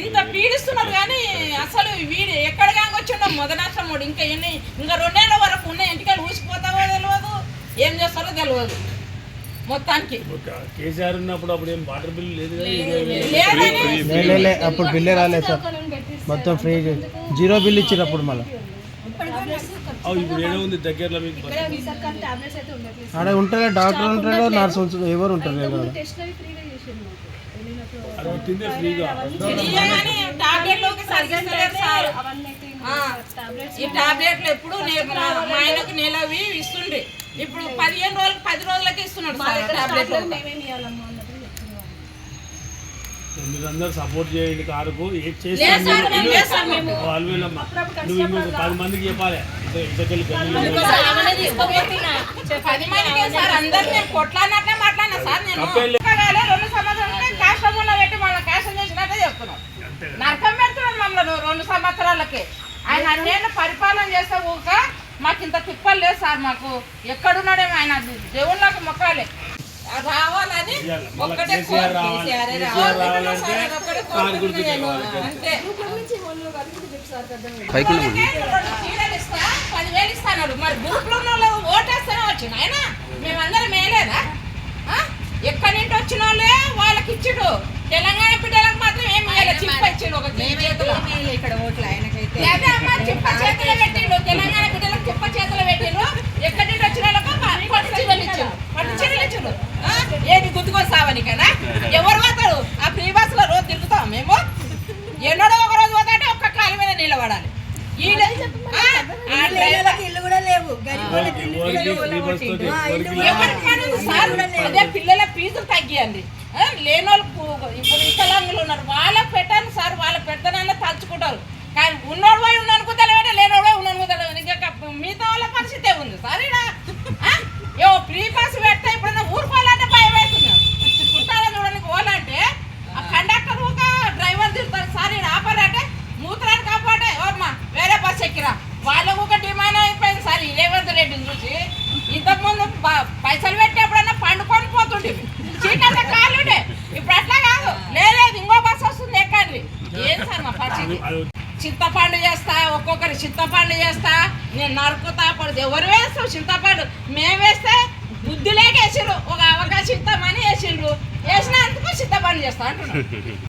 ఇంత పీడిస్తున్నారు కానీ అసలు వీడు ఎక్కడ కాంగ వచ్చిండో మొదనాశ్రముడు ఇంకా ఎన్ని ఇంకా రెండేళ్ళ వరకు ఉన్న ఇంటికి ఊసిపోతావో తెలియదు ఏం చేస్తారో తెలియదు మొత్తానికి. కేసీఆర్ ఉన్నప్పుడు అప్పుడు ఏం వాటర్ బిల్లు లేదు అప్పుడు బిల్లే రాలేదు సార్. మొత్తం ఫ్రీ. జీరో బిల్ ఇచ్చారు అప్పుడు మళ్ళీ. ఆడ ఉంటాడు డాక్టర్ ఉంటాడు నర్స్ ఉంటాడు ఎవరు ఉంటారు ఈ టాబ్లెట్లు ఎప్పుడు మా ఆయనకు నెలవి ఇస్తుండే. ఇప్పుడు పదిహేను రోజులు పది రోజులకి ఇస్తున్నాడు సార్ టాబ్లెట్లు మీరు అందరు సపోర్ట్ చేయండి కారుకు. ఏం లేదు సార్, మేము చేస్తాం మేము. అల్వేలమ్మ నువ్వు ఇంకొక పది మందికి చెప్పాలి. ఇంత- ఇంతకెళ్ళి చెప్తున్నాం. నరకం పెడుతున్నాడు మమ్మల్ని రెండు సంవత్సరాలకి. ఆయన అన్నేళ్ళు పరిపాలన చేస్తే ఊక మాకు ఇంత తిప్పలు లేదు సార్ మాకు. ఎక్కడున్నాడేమో ఆయన. దేవుళ్ళకి మొక్కాలి. అది కేసీఆర్ రావాలి. కేసీఆర్ రావాలంటే కారు గుర్తు. కావాలి. పదివేలు మరి గ్రూప్లో ఉన్న వాళ్ళు ఓటేస్తేనే వచ్చింది ఆయన మేమందరం? ఎక్కడి నుండి వచ్చిన వాళ్ళే వాళ్ళకి ఇచ్చుడు. తెలంగాణ బిడ్డలకు మాత్రం ఏం ఇవ్వాలి చిప్ప ఇచ్చిండు ఒక చేతిలో ఇక్కడ ఓట్లు ఆయనకైతే అదే అమ్మ చిప్ప చేతిలో పెట్టిండు తెలంగాణ బిడ్డలకు చిప్ప చేతిలో పెట్టిండు ఎక్కడి నుండి వచ్చిన వాళ్ళకు ప- పట్టు చీరలు ఇచ్చిండు పట్టు చీరలు ఇచ్చిండు ఆ? ఏది గుర్తుకొని సావని కదా ఎవరు పోతాడు ఆ ఫ్రీ బస్లో రోజు తిరుగుతాం మేము ఎన్నడో ఒక రోజు పోతాంటే ఒక్క కాలు మీద నిలబడాలి ఈడ- ఆ, ఆ డ్రైవర్ ఇల్లు కూడా లేవు గరీబ్ ఎవరికి ఎవరికి ఫ్రీ బస్ తోటి ఎవరికి ఎవరికి పని ఉంది సార్? అదే పిల్లల ఫీజులు తగ్గియండి. ఆ, లేనోళ్ళు పు- ఇప్పుడు వికలాంగులు ఉన్నారు. వాళ్ళకి పెట్టాను సార్ వాళ్ళ పెద్దనన్నా తలుచుకుంటారు. కానీ ఉన్నోడు పోయి ఉన్నాను తెలియదు లేనోడు పోయి ఉన్నాను ఇంకా మిగతా వాళ్ళ పరిస్థితి ఉంది సార్ ఆ? ఏ ఫ్రీ బస్ పెడితే ఇప్పుడు ఊరుకోవాలంటే భయం అవుతున్నారు కుట్టాల చూడడానికి పోవాలంటే ఆ కండక్టర్ ఒక డ్రైవర్ తిరుగుతారు సార్ ఈడ ఆపారంటే మూత్రాన్ని కాపాడే ఓమ్మా వేరే బస్ ఎక్కిరా. వాళ్ళకు ఒక డిమాండ్ అయిపోయింది సార్. రేవంత్ రెడ్డిని చూసి. పైసలు పెట్టేప్పుడన్నా పండుకొని పోతుండే. చీకట్ల కాలుండే. ఇప్పుడు అట్లా కాదు. లేదు ఇంకో బస్ వస్తుంది ఎక్కండి. ఏం సార్ మా పరిస్థితి? చింతపండు చేస్తా ఒక్కొక్కరు చింతపండు చేస్తా నేను నరుకుతా పడు ఎవరు వేస్తావు చింతపండు? మేము వేస్తే బుద్ధి లేక వేసిండ్రు ఒక అవకాశం ఇస్తామని వేసిండ్రు వేసినందుకు చింతపండు చేస్తా అంటున్నాడు